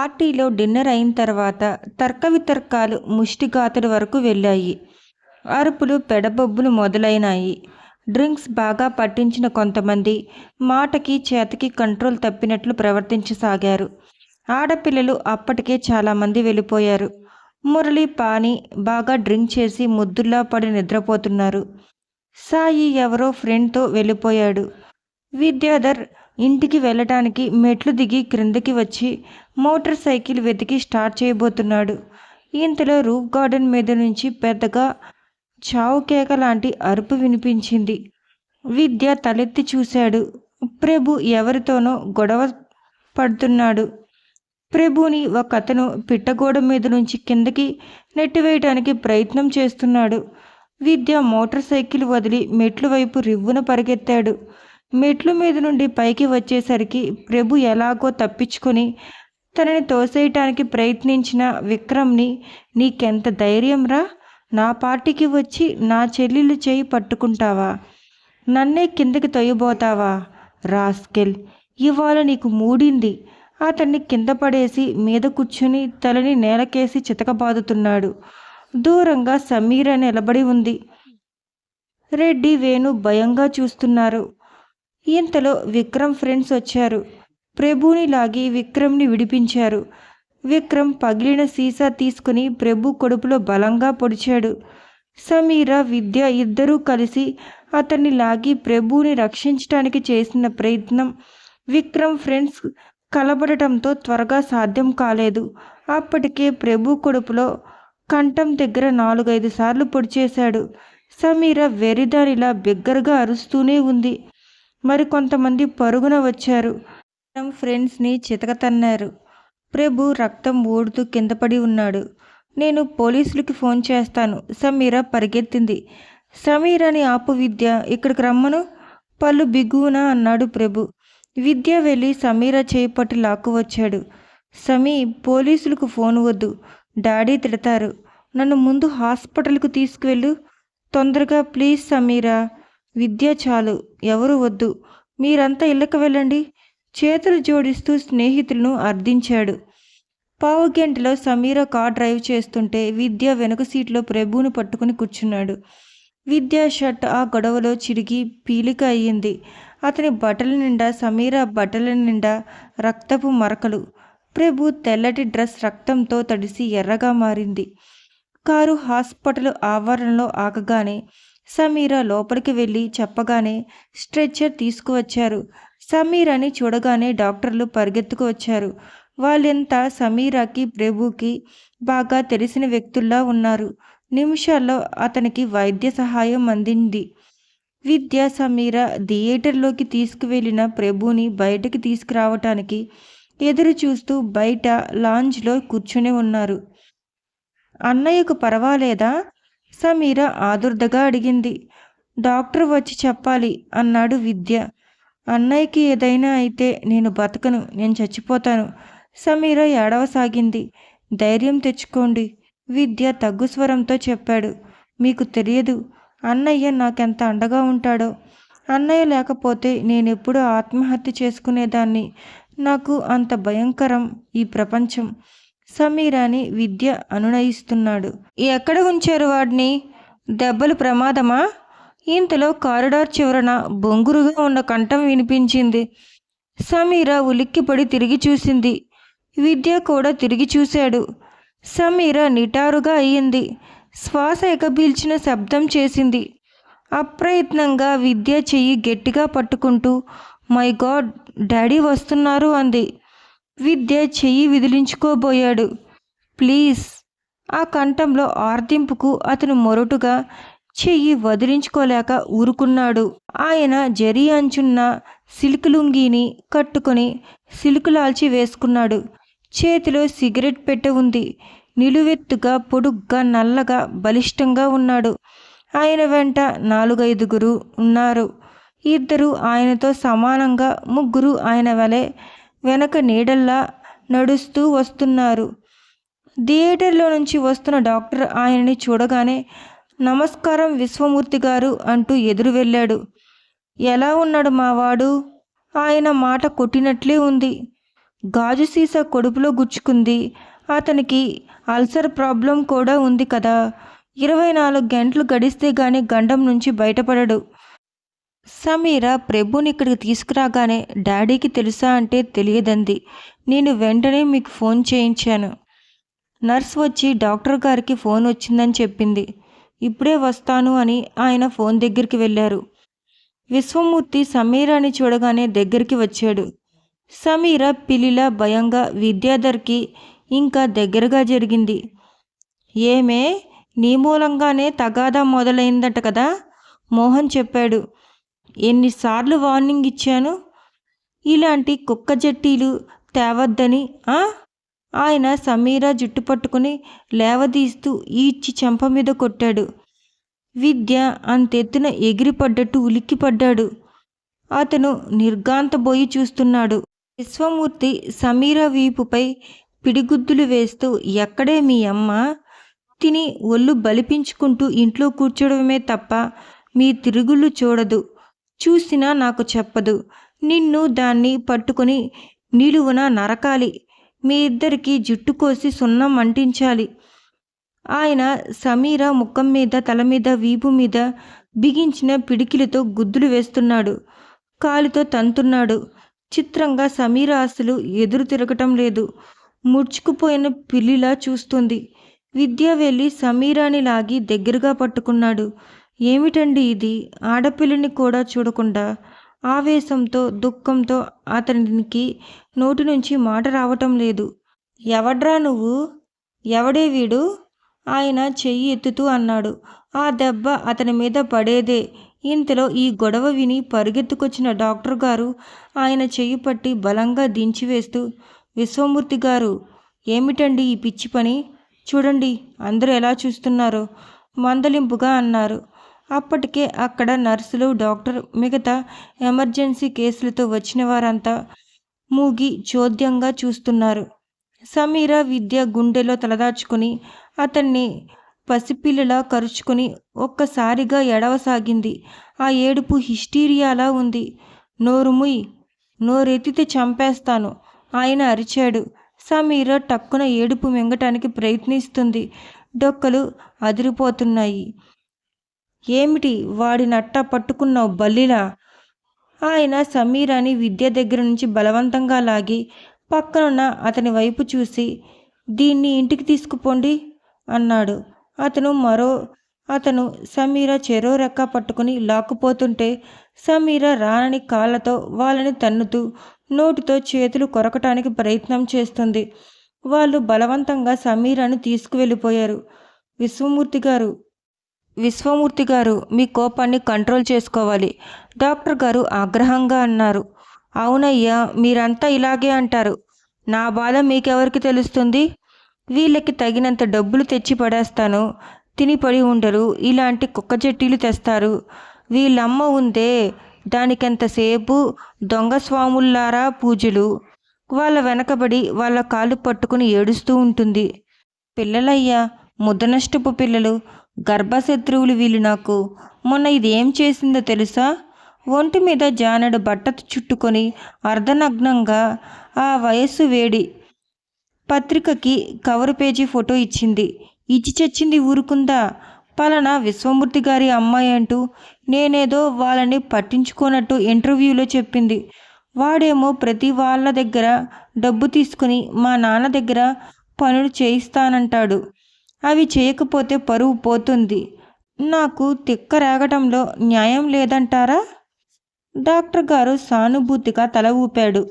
పార్టీలో డిన్నర్ అయిన తర్వాత తర్క వితర్కాలు ముష్టిఘాతుల వరకు వెళ్ళాయి. అరుపులు పెడబొబ్బులు మొదలైనాయి. డ్రింక్స్ బాగా పట్టించిన కొంతమంది మాటకి చేతకి కంట్రోల్ తప్పినట్లు ప్రవర్తించసాగారు. ఆడపిల్లలు అప్పటికే చాలామంది వెళ్ళిపోయారు. మురళి పాని బాగా డ్రింక్ చేసి ముద్దుల్లా పడి నిద్రపోతున్నారు. సాయి ఎవరో ఫ్రెండ్తో వెళ్ళిపోయాడు. విద్యాధర్ ఇంటికి వెళ్ళటానికి మెట్లు దిగి క్రిందకి వచ్చి మోటార్ సైకిల్ వెతికి స్టార్ట్ చేయబోతున్నాడు. ఇంతలో రూఫ్ గార్డెన్ మీద నుంచి పెద్దగా చావు కేక లాంటి అరుపు వినిపించింది. విద్య తలెత్తి చూశాడు. ప్రభు ఎవరితోనో గొడవ పడుతున్నాడు. ప్రభుని ఒక అతను పిట్టగోడ మీద నుంచి కిందకి నెట్టివేయటానికి ప్రయత్నం చేస్తున్నాడు. విద్య మోటార్ సైకిల్ వదిలి మెట్లు వైపు రివ్వున పరిగెత్తాడు. మెట్లు మీద నుండి పైకి వచ్చేసరికి ప్రభు ఎలాగో తప్పించుకొని తనని తోసేయటానికి ప్రయత్నించిన విక్రమ్ని నీకెంత ధైర్యంరా నా పార్టీకి వచ్చి నా చెల్లెలు చేయి పట్టుకుంటావా? నన్నే కిందకి తొయ్యబోతావా? రాస్కెల్ ఇవాళ నీకు మూడింది. అతన్ని కింద పడేసి మీద కూర్చుని తలని నేలకేసి చితకబాదుతున్నాడు. దూరంగా సమీర నిలబడి ఉంది. రెడ్డి వేణు భయంగా చూస్తున్నారు. ఇంతలో విక్రమ్ ఫ్రెండ్స్ వచ్చారు. ప్రభుని లాగి విక్రమ్ని విడిపించారు. విక్రమ్ పగిలిన సీసా తీసుకుని ప్రభు కొడుపులో బలంగా పొడిచాడు. సమీర విద్య ఇద్దరూ కలిసి అతన్ని లాగి ప్రభుని రక్షించడానికి చేసిన ప్రయత్నం విక్రమ్ ఫ్రెండ్స్ కలబడటంతో త్వరగా సాధ్యం కాలేదు. అప్పటికే ప్రభు కొడుపులో కంఠం దగ్గర నాలుగైదు సార్లు పొడిచేశాడు. సమీర వెరిదానిలా బిగ్గరగా అరుస్తూనే ఉంది. మరికొంతమంది పరుగున వచ్చారు. ఫ్రెండ్స్ని చితకతన్నారు ప్రభు రక్తం ఊడుతూ కిందపడి ఉన్నాడు. నేను పోలీసులకి ఫోన్ చేస్తాను. సమీర పరిగెత్తింది. సమీరని ఆపు విద్య ఇక్కడికి రమ్మను. పళ్ళు బిగువున అన్నాడు ప్రభు. విద్య వెళ్ళి సమీర చేపట్టి లాక్కు వచ్చాడు. సమీ పోలీసులకు ఫోన్ వద్దు. డాడీ తిడతారు. నన్ను ముందు హాస్పిటల్కు తీసుకువెళ్ళు. తొందరగా ప్లీజ్ సమీరా. విద్య చాలు ఎవరు వద్దు. మీరంతా ఇళ్ళకి వెళ్ళండి. చేతులు జోడిస్తూ స్నేహితులను అర్థించాడు. పావు గంటలో సమీర కార్ డ్రైవ్ చేస్తుంటే విద్య వెనుక సీట్లో ప్రభువును పట్టుకుని కూర్చున్నాడు. విద్య షర్ట్ ఆ గొడవలో చిరిగి పీలిక అయ్యింది. అతని బట్టల నిండా సమీర బట్టల నిండా రక్తపు మరకలు. ప్రభు తెల్లటి డ్రెస్ రక్తంతో తడిసి ఎర్రగా మారింది. కారు హాస్పిటల్ ఆవరణలో ఆగగానే సమీర లోపలికి వెళ్ళి చెప్పగానే స్ట్రెచ్చర్ తీసుకువచ్చారు. సమీరాని చూడగానే డాక్టర్లు పరిగెత్తుకు వచ్చారు. వాళ్ళంతా సమీరాకి ప్రభుకి బాగా తెలిసిన వ్యక్తుల్లా ఉన్నారు. నిమిషాల్లో అతనికి వైద్య సహాయం అందింది. విద్య సమీర థియేటర్లోకి తీసుకువెళ్ళిన ప్రభుని బయటకి తీసుకురావటానికి ఎదురు చూస్తూ బయట లాంజ్లో కూర్చుని ఉన్నారు. అన్నయ్యకు పర్వాలేదా? సమీర ఆదుర్దగా అడిగింది. డాక్టర్ వచ్చి చెప్పాలి అన్నాడు విద్య. అన్నయ్యకి ఏదైనా అయితే నేను బతకను నేను చచ్చిపోతాను. సమీర ఏడవసాగింది. ధైర్యం తెచ్చుకోండి. విద్య తగ్గు స్వరంతో చెప్పాడు. మీకు తెలియదు అన్నయ్య నాకెంత అండగా ఉంటాడో. అన్నయ్య లేకపోతే నేనెప్పుడు ఆత్మహత్య చేసుకునేదాన్ని. నాకు అంత భయంకరం ఈ ప్రపంచం. సమీరాని విద్య అనునయిస్తున్నాడు. ఎక్కడ ఉంచారు వాడిని? దెబ్బలు ప్రమాదమా? ఇంతలో కారిడార్ చివరన బొంగురుగా ఉన్న కంఠం వినిపించింది. సమీర ఉలిక్కిపడి తిరిగి చూసింది. విద్య కూడా తిరిగి చూశాడు. సమీర నిటారుగా అయ్యింది శ్వాస ఎగబీల్చిన శబ్దం చేసింది. అప్రయత్నంగా విద్య చెయ్యి గట్టిగా పట్టుకుంటూ మై గాడ్ డాడీ వస్తున్నారు అంది. విద్య చెయ్యి విదిలించుకోబోయాడు. ప్లీజ్. ఆ కంఠంలో ఆర్దింపుకు అతను మొరటుగా చెయ్యి వదిలించుకోలేక ఊరుకున్నాడు. ఆయన జరి అంచున్న సిల్క్ లుంగీని కట్టుకొని సిల్కులాల్చి వేసుకున్నాడు. చేతిలో సిగరెట్ పెట్టె ఉంది. నిలువెత్తుగా పొడుగ్గా నల్లగా బలిష్టంగా ఉన్నాడు. ఆయన వెంట నాలుగైదుగురు ఉన్నారు. ఇద్దరు ఆయనతో సమానంగా ముగ్గురు ఆయన వలె వెనక నీడల్లా నడుస్తూ వస్తున్నారు. థియేటర్లో నుంచి వస్తున్న డాక్టర్ ఆయనని చూడగానే నమస్కారం విశ్వమూర్తి గారు అంటూ ఎదురు వెళ్ళాడు. ఎలా ఉన్నాడు మావాడు ఆయన మాట కొట్టినట్లే ఉంది. గాజు సీసా కొడుపులో గుచ్చుకుంది. అతనికి అల్సర్ ప్రాబ్లం కూడా ఉంది కదా. ఇరవై నాలుగు గంటలు గడిస్తే గాని గండం నుంచి బయటపడడు. సమీర ప్రభుని ఇక్కడికి తీసుకురాగానే డాడీకి తెలుసా అంటే తెలియదంది. నేను వెంటనే మీకు ఫోన్ చేయించాను. నర్స్ వచ్చి డాక్టర్ గారికి ఫోన్ వచ్చిందని చెప్పింది. ఇప్పుడే వస్తాను అని ఆయన ఫోన్ దగ్గరికి వెళ్ళారు. విశ్వమూర్తి సమీరాని చూడగానే దగ్గరికి వచ్చాడు. సమీర పిల్లిలా భయంగా విద్యాధర్కి ఇంకా దగ్గరగా జరిగింది. ఏమే నీ మూలంగానే తగాదా మొదలైందట కదా మోహన్ చెప్పాడు. ఎన్నిసార్లు వార్నింగ్ ఇచ్చాను? ఇలాంటి కుక్క జట్టీలు తేవద్దని ఆయన సమీర జుట్టు పట్టుకుని లేవదీస్తూ ఈడ్చి చెంప మీద కొట్టాడు. విద్య అంతెత్తున ఎగిరిపడ్డట్టు ఉలిక్కిపడ్డాడు. అతను నిర్గాంతబోయి చూస్తున్నాడు. విశ్వమూర్తి సమీర వీపుపై పిడిగుద్దులు వేస్తూ ఎక్కడే మీ అమ్మ? తిని ఒళ్ళు బలిపించుకుంటూ ఇంట్లో కూర్చోవడమే తప్ప మీ తిరుగుళ్ళు చూడదు. చూసినా నాకు చెప్పదు. నిన్ను దాన్ని పట్టుకుని నిలువున నరకాలి. మీ ఇద్దరికి జుట్టు కోసి సున్నం అంటించాలి. ఆయన సమీర ముఖం మీద తల మీద వీపు మీద బిగించిన పిడికిలతో గుద్దులు వేస్తున్నాడు. కాలితో తంతున్నాడు. చిత్రంగా సమీర ఆశలు ఎదురు తిరగటం లేదు. ముడుచుకుపోయిన పిల్లిలా చూస్తుంది. విద్య వెళ్ళి సమీరాని లాగి దగ్గరగా పట్టుకున్నాడు. ఏమిటండి ఇది? ఆడపిల్లని కూడా చూడకుండా ఆవేశంతో దుఃఖంతో అతనికి నోటి నుంచి మాట రావటం లేదు. ఎవడ్రా నువ్వు? ఎవడే వీడు? ఆయన చెయ్యి ఎత్తుతూ అన్నాడు. ఆ దెబ్బ అతని మీద పడేదే. ఇంతలో ఈ గొడవ విని పరిగెత్తుకొచ్చిన డాక్టర్ గారు ఆయన చెయ్యి పట్టి బలంగా దించివేస్తూ విశ్వమూర్తి గారు ఏమిటండి ఈ పిచ్చి పని? చూడండి అందరూ ఎలా చూస్తున్నారో మందలింపుగా అన్నారు. అప్పటికే అక్కడ నర్సులు డాక్టర్ మిగతా ఎమర్జెన్సీ కేసులతో వచ్చిన వారంతా మూగి చోద్యంగా చూస్తున్నారు. సమీర విద్య గుండెలో తలదాచుకుని అతన్ని పసిపిల్లలా కరుచుకుని ఒక్కసారిగా ఎడవసాగింది ఆ ఏడుపు హిస్టీరియాలా ఉంది. నోరుముయ్ నోరెత్తితే చంపేస్తాను ఆయన అరిచాడు. సమీర టక్కున ఏడుపు మింగటానికి ప్రయత్నిస్తుంది. డొక్కలు అదిరిపోతున్నాయి. ఏమిటి వాడి నట్ట పట్టుకున్నావు బల్లిలా? ఆయన సమీరాని విద్య దగ్గర నుంచి బలవంతంగా లాగి పక్కనున్న అతని వైపు చూసి దీన్ని ఇంటికి తీసుకుపోండి అన్నాడు. అతను మరో అతను సమీర చెరో రెక్క పట్టుకుని లాక్కుపోతుంటే సమీర రానని కాళ్ళతో వాళ్ళని తన్నుతూ నోటితో చేతులు కొరకటానికి ప్రయత్నం చేస్తుంది. వాళ్ళు బలవంతంగా సమీరాను తీసుకువెళ్ళిపోయారు. విశ్వమూర్తి గారు విశ్వమూర్తి గారు మీ కోపాన్ని కంట్రోల్ చేసుకోవాలి. డాక్టర్ గారు ఆగ్రహంగా అన్నారు. అవునయ్యా మీరంతా ఇలాగే అంటారు. నా బాధ మీకెవరికి తెలుస్తుంది? వీళ్ళకి తగినంత డబ్బులు తెచ్చి పడేస్తాను. తిని పడి ఉండరు. ఇలాంటి కుక్క చెట్టీలు తెస్తారు. వీళ్ళమ్మ ఉందే. దానికెంతసేపు దొంగ స్వాముల్లారా పూజలు. వాళ్ళ వెనకబడి వాళ్ళ కాళ్ళు పట్టుకుని ఏడుస్తూ ఉంటుంది. పిల్లలయ్యా ముద్దనష్టపు పిల్లలు. గర్భశత్రువులు వీళ్ళు నాకు. మొన్న ఇది ఏం చేసిందో తెలుసా? ఒంటి మీద జానడు బట్ట చుట్టుకొని అర్ధనగ్నంగా ఆ వయస్సు వేడి పత్రికకి కవర్ పేజీ ఫోటో ఇచ్చింది. ఇచ్చి చచ్చింది ఊరుకుందా? పలానా విశ్వమూర్తి గారి అమ్మాయి అంటూ నేనేదో వాళ్ళని పట్టించుకోనట్టు ఇంటర్వ్యూలో చెప్పింది. వాడేమో ప్రతి వాళ్ళ దగ్గర డబ్బు తీసుకుని మా నాన్న దగ్గర పనులు చేయిస్తానంటాడు. అవి చేయకపోతే పరువు పోతుంది. నాకు తిక్క రేగటంలో న్యాయం లేదంటారా? డాక్టర్ గారు సానుభూతిగా తల ఊపాడు.